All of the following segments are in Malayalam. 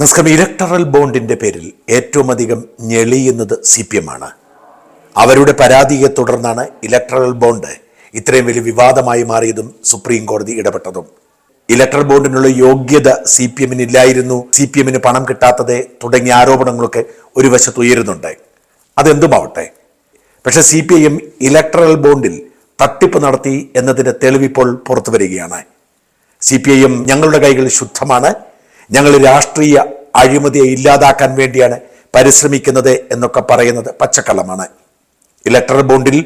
നമസ്കാരം. ഇലക്ടറൽ ബോണ്ടിന്റെ പേരിൽ ഏറ്റവും അധികം ഞെളിയുന്നത് സി പി എം ആണ്. അവരുടെ പരാതിയെ തുടർന്നാണ് ഇലക്ടറൽ ബോണ്ട് ഇത്രയും വലിയ വിവാദമായി മാറിയതും സുപ്രീം കോടതി ഇടപെട്ടതും. ഇലക്ടറൽ ബോണ്ടിനുള്ള യോഗ്യത സി പി എമ്മിന് ഇല്ലായിരുന്നു സി പി എമ്മിന് പണം കിട്ടാത്തത് തുടങ്ങിയ ആരോപണങ്ങളൊക്കെ ഒരു വശത്ത് ഉയരുന്നുണ്ട്. അതെന്തുമാവട്ടെ? പക്ഷേ C P I M electoral ബോണ്ടിൽ തട്ടിപ്പ് നടത്തി എന്നതിന്റെ തെളിവിപ്പോൾ പുറത്തു വരികയാണ് സി പി ഐ എം ഞങ്ങളുടെ കൈകൾ ശുദ്ധമാണ്. ഞങ്ങൾ രാഷ്ട്രീയ അഴിമതിയെ ഇല്ലാതാക്കാൻ വേണ്ടിയാണ് പരിശ്രമിക്കുന്നത് എന്നൊക്കെ പറയുന്നത് പച്ചക്കള്ളമാണ്. ഇലക്ട്രൽ ബോണ്ടിൽ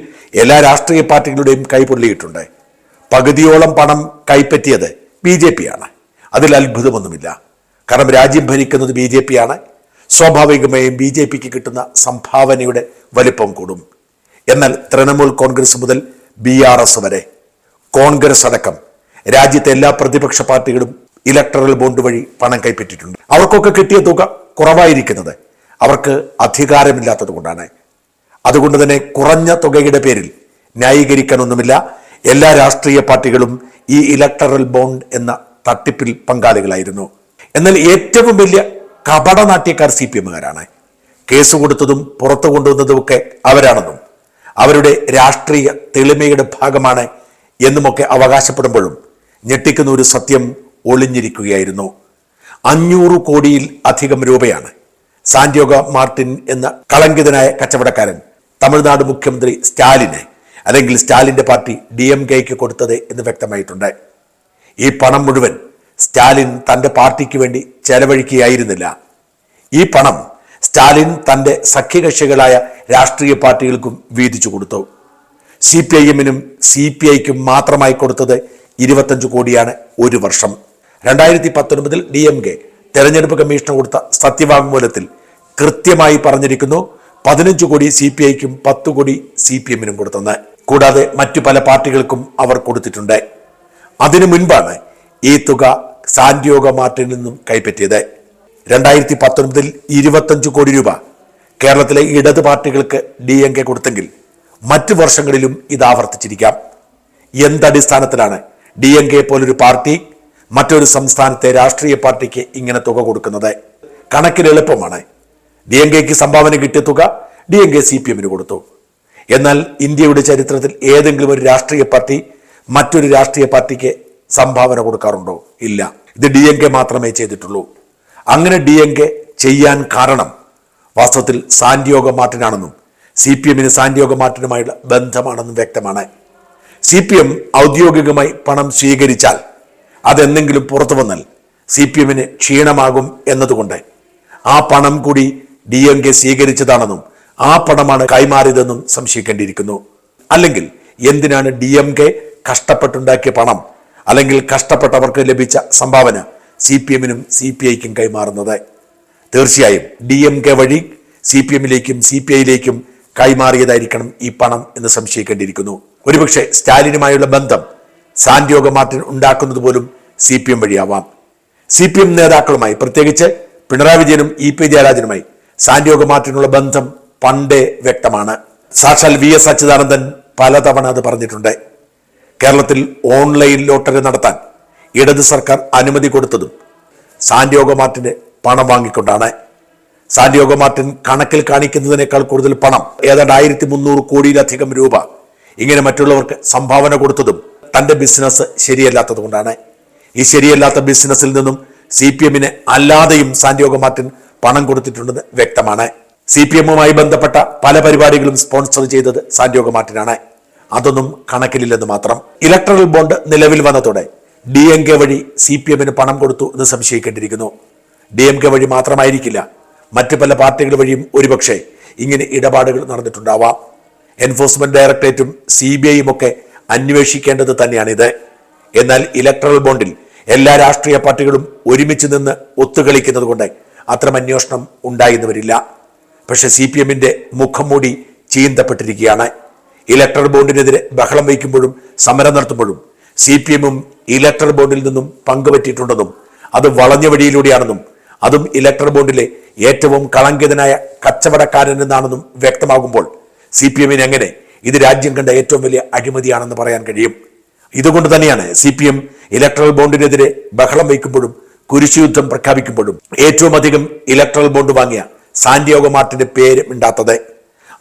എല്ലാ രാഷ്ട്രീയ പാർട്ടികളുടെയും കൈപൊള്ളിയിട്ടുണ്ട്. പകുതിയോളം പണം കൈപ്പറ്റിയത് ബി ജെ പി ആണ് അതിൽ അത്ഭുതമൊന്നുമില്ല. കാരണം രാജ്യം ഭരിക്കുന്നത് ബി ജെ പി ആണ് സ്വാഭാവികമായും ബി ജെ പിക്ക് കിട്ടുന്ന സംഭാവനയുടെ വലിപ്പം കൂടും. എന്നാൽ തൃണമൂൽ കോൺഗ്രസ് മുതൽ ബി ആർ എസ് വരെ കോൺഗ്രസ് അടക്കം രാജ്യത്തെ എല്ലാ പ്രതിപക്ഷ പാർട്ടികളും ഇലക്ട്രൽ ബോണ്ട് വഴി പണം കൈപ്പറ്റിയിട്ടുണ്ട്. അവർക്കൊക്കെ കിട്ടിയ തുക കുറവായിരിക്കുന്നത് അവർക്ക് അധികാരമില്ലാത്തത് കൊണ്ടാണ്. അതുകൊണ്ട് തന്നെ കുറഞ്ഞ തുകയുടെ പേരിൽ ന്യായീകരിക്കാനൊന്നുമില്ല. എല്ലാ രാഷ്ട്രീയ പാർട്ടികളും ഈ ഇലക്ടറൽ ബോണ്ട് എന്ന തട്ടിപ്പിൽ പങ്കാളികളായിരുന്നു. എന്നാൽ ഏറ്റവും വലിയ കപടനാട്യക്കാർ സി പി എമ്മുകാരാണ്. കേസ് കൊടുത്തതും പുറത്തു കൊണ്ടുവന്നതുമൊക്കെ അവരാണെന്നും അവരുടെ രാഷ്ട്രീയ തെളിമയുടെ ഭാഗമാണ് എന്നുമൊക്കെ അവകാശപ്പെടുമ്പോഴും ഞെട്ടിക്കുന്ന ഒരു സത്യം ഒളിഞ്ഞിരിക്കുകയായിരുന്നു. അഞ്ഞൂറ് കോടിയിൽ അധികം രൂപയാണ് സാന്റിയോഗ മാർട്ടിൻ എന്ന കളങ്കിതനായ കച്ചവടക്കാരൻ തമിഴ്നാട് മുഖ്യമന്ത്രി സ്റ്റാലിനെ അല്ലെങ്കിൽ സ്റ്റാലിന്റെ പാർട്ടി ഡി എം കെക്ക് കൊടുത്തത് എന്ന് വ്യക്തമായിട്ടുണ്ട്. ഈ പണം മുഴുവൻ സ്റ്റാലിൻ തന്റെ പാർട്ടിക്ക് വേണ്ടി ചെലവഴിക്കുകയായിരുന്നില്ല. ഈ പണം സ്റ്റാലിൻ തന്റെ സഖ്യകക്ഷികളായ രാഷ്ട്രീയ പാർട്ടികൾക്കും വീതിച്ചു കൊടുത്തു. സി പി ഐ എമ്മിനും സി പി ഐക്കും മാത്രമായി കൊടുത്തത് ഇരുപത്തഞ്ച് കോടിയാണ് ഒരു വർഷം. രണ്ടായിരത്തി പത്തൊൻപതിൽ ഡി എം കെ തെരഞ്ഞെടുപ്പ് കമ്മീഷന് കൊടുത്ത സത്യവാങ്മൂലത്തിൽ കൃത്യമായി പറഞ്ഞിരിക്കുന്നു പതിനഞ്ച് കോടി സി പി ഐക്കും പത്ത് കോടി സി പി എമ്മിനും കൊടുത്തെന്ന്. കൂടാതെ മറ്റു പല പാർട്ടികൾക്കും അവർ കൊടുത്തിട്ടുണ്ട്. അതിനു മുൻപാണ് ഈ തുക സാന്റിയോഗ മാർട്ടിൽ നിന്നും കൈപ്പറ്റിയത്. രണ്ടായിരത്തി പത്തൊൻപതിൽ ഇരുപത്തഞ്ച് കോടി രൂപ കേരളത്തിലെ ഇടത് പാർട്ടികൾക്ക് ഡി എം കെ കൊടുത്തെങ്കിൽ മറ്റു വർഷങ്ങളിലും ഇത് ആവർത്തിച്ചിരിക്കാം. എന്തടിസ്ഥാനത്തിലാണ് ഡി എം കെ പോലൊരു പാർട്ടി മറ്റൊരു സംസ്ഥാനത്തെ രാഷ്ട്രീയ പാർട്ടിക്ക് ഇങ്ങനെ തുക കൊടുക്കുന്നത് കണക്കിൽ എളുപ്പമാണ്. ഡി എം കെക്ക് സംഭാവന കിട്ടിയ തുക D M K C P എമ്മിന് കൊടുത്തു. എന്നാൽ ഇന്ത്യയുടെ ചരിത്രത്തിൽ ഏതെങ്കിലും ഒരു രാഷ്ട്രീയ പാർട്ടി മറ്റൊരു രാഷ്ട്രീയ പാർട്ടിക്ക് സംഭാവന കൊടുക്കാറുണ്ടോ? ഇല്ല. ഇത് ഡി എം കെ മാത്രമേ ചെയ്തിട്ടുള്ളൂ. അങ്ങനെ ഡി എം കെ ചെയ്യാൻ കാരണം വാസ്തവത്തിൽ സാന്റിയോഗ മാർട്ടിനാണെന്നും സി പി എമ്മിന് സാന്റിയോഗ മാർട്ടിനുമായുള്ള ബന്ധമാണെന്നും വ്യക്തമാണ്. സി പി എം ഔദ്യോഗികമായി പണം സ്വീകരിച്ചാൽ അതെന്തെങ്കിലും പുറത്തു വന്നാൽ സി പി എമ്മിന് ക്ഷീണമാകും എന്നതുകൊണ്ട് ആ പണം കൂടി ഡി എം കെ സ്വീകരിച്ചതാണെന്നും ആ പണമാണ് കൈമാറിയതെന്നും സംശയിക്കേണ്ടിയിരിക്കുന്നു. അല്ലെങ്കിൽ എന്തിനാണ് ഡി എം കെ കഷ്ടപ്പെട്ടുണ്ടാക്കിയ പണം അല്ലെങ്കിൽ കഷ്ടപ്പെട്ടവർക്ക് ലഭിച്ച സംഭാവന സി പി എമ്മിനും സി പി ഐക്കും കൈമാറുന്നത്? തീർച്ചയായും ഡി എം കെ വഴി സി പി എമ്മിലേക്കും സി പി ഐയിലേക്കും കൈമാറിയതായിരിക്കണം ഈ പണം എന്ന് സംശയിക്കേണ്ടിയിരിക്കുന്നു. ഒരുപക്ഷെ സ്റ്റാലിനുമായുള്ള ബന്ധം സാന്റിയോഗ മാർട്ടിൻ ഉണ്ടാക്കുന്നത് പോലും സി പി എം വഴിയാവാം. സി പി എം നേതാക്കളുമായി പ്രത്യേകിച്ച് പിണറായി വിജയനും ഇ പി ജയരാജനുമായി സാന്റിയോഗ മാർട്ടിനുള്ള ബന്ധം പണ്ടേ വ്യക്തമാണ്. സാക്ഷാൽ വി എസ് അച്യുതാനന്ദൻ പലതവണ അത് പറഞ്ഞിട്ടുണ്ട്. കേരളത്തിൽ ഓൺലൈൻ ലോട്ടറി നടത്താൻ ഇടത് സർക്കാർ അനുമതി കൊടുത്തതും സാന്റിയോഗ മാർട്ടിന് പണം വാങ്ങിക്കൊണ്ടാണ്. സാന്റിയോഗ മാർട്ടിൻ കണക്കിൽ കാണിക്കുന്നതിനേക്കാൾ കൂടുതൽ പണം ഏതാണ്ട് ആയിരത്തി മുന്നൂറ് കോടിയിലധികം രൂപ ഇങ്ങനെ മറ്റുള്ളവർക്ക് സംഭാവന കൊടുത്തതും തന്റെ ബിസിനസ് ശരിയല്ലാത്തത് കൊണ്ടാണ്. ഈ ശരിയല്ലാത്ത ബിസിനസ്സിൽ നിന്നും സി പി എമ്മിന് അല്ലാതെയും സാന്റിയോഗ മാർട്ടിൻ പണം കൊടുത്തിട്ടുണ്ടെന്ന് വ്യക്തമാണ്. സി പി എമ്മുമായി ബന്ധപ്പെട്ട പല പരിപാടികളും സ്പോൺസർ ചെയ്തത് സാന്റിയോഗ മാർട്ടിനാണ്. അതൊന്നും കണക്കിലില്ലെന്ന് മാത്രം. ഇലക്ട്രൽ ബോണ്ട് നിലവിൽ വന്നതോടെ ഡി എം കെ വഴി സി പി എമ്മിന് പണം കൊടുത്തു എന്ന് സംശയിക്കേണ്ടിയിരിക്കുന്നു. ഡി എം കെ വഴി മാത്രമായിരിക്കില്ല മറ്റു പല പാർട്ടികൾ വഴിയും ഒരുപക്ഷെ ഇങ്ങനെ ഇടപാടുകൾ നടന്നിട്ടുണ്ടാവാം. എൻഫോഴ്സ്മെന്റ് ഡയറക്ടറേറ്റും സി ബി ഐയും ഒക്കെ അന്വേഷിക്കേണ്ടത് തന്നെയാണിത്. എന്നാൽ ഇലക്ട്രൽ ബോണ്ടിൽ എല്ലാ രാഷ്ട്രീയ പാർട്ടികളും ഒരുമിച്ച് നിന്ന് ഒത്തുകളിക്കുന്നത് കൊണ്ട് അത്തരം അന്വേഷണം ഉണ്ടായെന്ന് വരില്ല. പക്ഷെ സി പി എമ്മിന്റെ മുഖം മൂടി ചീന്തപ്പെട്ടിരിക്കുകയാണ്. ഇലക്ട്രൽ ബോണ്ടിനെതിരെ ബഹളം വയ്ക്കുമ്പോഴും സമരം നടത്തുമ്പോഴും സി പി എമ്മും ഇലക്ട്രൽ ബോണ്ടിൽ നിന്നും പങ്കുപറ്റിയിട്ടുണ്ടെന്നും അത് വളഞ്ഞ വഴിയിലൂടെയാണെന്നും അതും ഇലക്ട്രൽ ബോണ്ടിലെ ഏറ്റവും കളങ്കിതനായ കച്ചവടക്കാരൻ എന്നാണെന്നും വ്യക്തമാകുമ്പോൾ സി പി എമ്മിന് എങ്ങനെ ഇത് രാജ്യം കണ്ട ഏറ്റവും വലിയ അഴിമതിയാണെന്ന് പറയാൻ കഴിയും. ഇതുകൊണ്ട് തന്നെയാണ് സി പി എം ഇലക്ട്രൽ ബോണ്ടിനെതിരെ ബഹളം വയ്ക്കുമ്പോഴും കുരിശുയുദ്ധം പ്രഖ്യാപിക്കുമ്പോഴും ഏറ്റവും അധികം ഇലക്ട്രൽ ബോണ്ട് വാങ്ങിയ സാന്റിയോഗോ മാർട്ടിന്റെ പേര് മിണ്ടാത്തത്.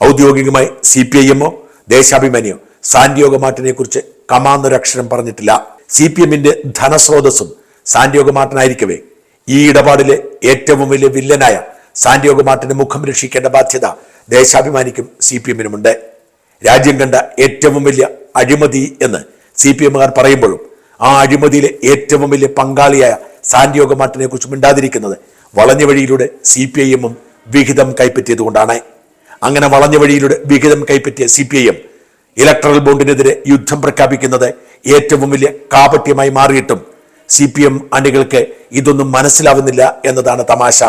ഔദ്യോഗികമായി സി പി ഐ എമ്മോ ദേശാഭിമാനിയോ സാന്റിയോഗോ മാർട്ടിനെ കുറിച്ച് കമാന്നൊരക്ഷരം പറഞ്ഞിട്ടില്ല. സി പി എമ്മിന്റെ ധനസ്രോതസ്സും സാന്റിയോഗോ മാർട്ടിനായിരിക്കവേ. ഈ ഇടപാടിലെ ഏറ്റവും വലിയ വില്ലനായ സാന്റിയോഗോ മാർട്ടിന്റെ മുഖം രക്ഷിക്കേണ്ട ബാധ്യത ദേശാഭിമാനിക്കും സി പി എമ്മിനുമുണ്ട് രാജ്യം കണ്ട ഏറ്റവും വലിയ അഴിമതി എന്ന് സി പി എമ്മുകാർ പറയുമ്പോഴും ആ അഴിമതിയിലെ ഏറ്റവും വലിയ പങ്കാളിയായ സാന്റിയോഗ മാർട്ടിനെ കുറിച്ച് മിണ്ടാതിരിക്കുന്നത് വളഞ്ഞ വഴിയിലൂടെ സി പി ഐ എമ്മും വിഹിതം കൈപ്പറ്റിയതുകൊണ്ടാണ് അങ്ങനെ വളഞ്ഞ വഴിയിലൂടെ വിഹിതം കൈപ്പറ്റിയ C P I M electoral ബോണ്ടിനെതിരെ യുദ്ധം പ്രഖ്യാപിക്കുന്നത് ഏറ്റവും വലിയ കാപട്യമായി മാറിയിട്ടും സി പി എം അണികൾക്ക് ഇതൊന്നും മനസ്സിലാവുന്നില്ല എന്നതാണ് തമാശ.